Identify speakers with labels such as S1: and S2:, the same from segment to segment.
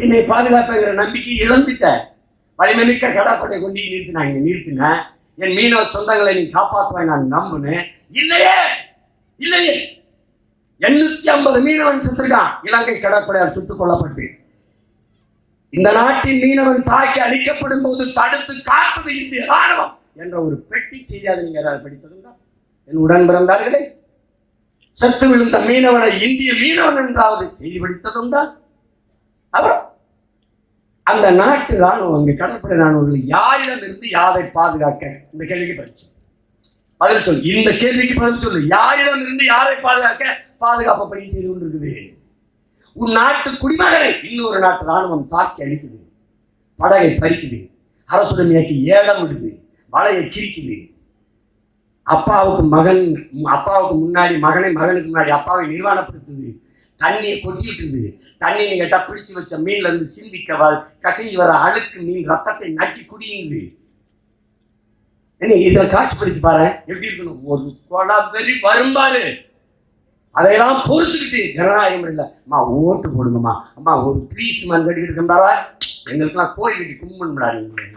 S1: என்னை பாதுகாப்புங்கிற நம்பிக்கை இழந்துட்ட வலிமை மிக்க கடற்படை கொண்டு நிறுத்தினாங்க நிறுத்தினேன். என் மீனவ சொந்தங்களை நீ காப்பாற்றுவாய் நான் நம்புனேன். இல்லையே! இல்லையே! எண்ணூத்தி ஐம்பது மீனவன் செத்துருக்கான். இலங்கை கடற்படையால் சுட்டுக் கொல்லப்பட்டு. இந்த நாட்டின் மீனவன் தாக்கி அழிக்கப்படும் போது தடுத்து காத்தது இந்திய ராணுவம் என்ற ஒரு பெட்டி செய்தியாக நீங்க யாராவது படித்ததுண்டா என் உடன் பிறந்தார்களே. செத்து விழுந்த மீனவனை இந்திய மீனவன் என்றாவது செய்தி படித்ததுண்டா? அப்புறம் அந்த நாட்டு ராணுவம் அங்கு கடற்படை ராணுவங்கள் யாரிடம் இருந்து யாரை பாதுகாக்க? இந்த கேள்விக்கு பதில் சொல்லு. பதில் சொல்லு. இந்த கேள்விக்கு பதில் சொல்லு. யாரிடம் இருந்து யாரை பாதுகாக்க? பாதுகாப்பு பணி செய்து கொண்டிருக்குது. உன் நாட்டு குடிமகனை இன்னொரு நாட்டு ராணுவம் தாக்கி அழிக்குது. படகை பறிக்குது. அரசுடமையாக்கி ஏலம் விடுது. வலையை கிரிக்குது. அப்பாவுக்கு மகன் அப்பாவுக்கு முன்னாடி மகனை மகனுக்கு முன்னாடி அப்பாவை நிர்வாணப்படுத்துது. தண்ணியை கொட்டிட்டுது. தண்ணி கேட்டா பிடிச்சு வச்ச மீன்ல இருந்து சிந்திக்க கசங்கி வர அழுக்கு மீன் ரத்தத்தை நக்கி குடியுது. என்ன இதுல காட்சிப்படுத்தி பாரு. எப்படி இருக்கணும்? ஒரு கொலா பெரிய வரும்பாரு அதையெல்லாம் பொறுத்துக்கிட்டு ஜனநாயகம் இல்லை. அம்மா ஓட்டு போடுங்கம்மா. அம்மா ஒரு ப்ளீஸ் மேன் கட்டிக்கிட்டு இருக்கா எங்களுக்கெல்லாம் கோயில் கட்டி கும்பிடுறாங்க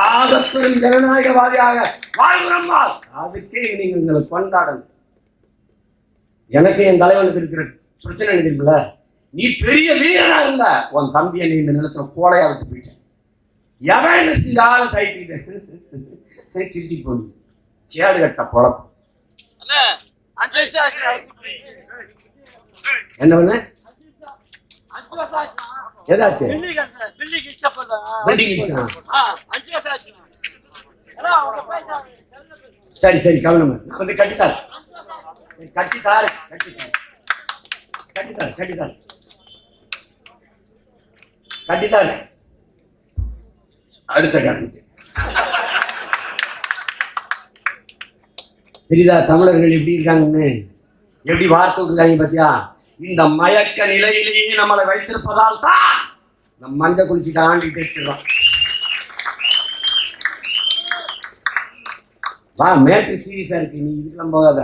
S1: ஆகப்பெரும் ஜனநாயகவாதியாக வாழ்கிறோம்மா அதுக்கே நீங்க எங்களை கொண்டாடணும். எனக்கு என் தலைவனுக்கு இருக்கிற பிரச்சனை என்ன தெரியுமில்ல? நீ பெரிய வீரனா இருந்த உன் தம்பியை நீ இந்த நிலத்துல கோலையா விட்டு போயிட்ட. எவன் என்ன செஞ்சாலும் சைத்திக்கிட்டு சிரிச்சு போனி. கேடு கட்ட
S2: அரசுக்கு.
S1: என்ன பண்ண. ஏதாச்சு. சரி சரி கவனம் நான் வந்து கட்டித்தார் கட்டி கட்டித்தார் கட்டி கட்டித்தார். கட்டி கட்டித்தார். அடுத்த காரணத்து தெரியுதா தமிழர்கள் எப்படி இருக்காங்கன்னு? எப்படி வார்த்தை விட்டுருக்காங்க பாத்தியா? இந்த மயக்க நிலையிலேயே நம்மளை வைத்திருப்பதால் தான் நம்ம மஞ்ச குளிச்சுட்டு ஆண்டிட்டு இருக்கிறோம் வா மேட்ரு சீரியஸா இருக்கு நீ இதுக்கெல்லாம் போகாத.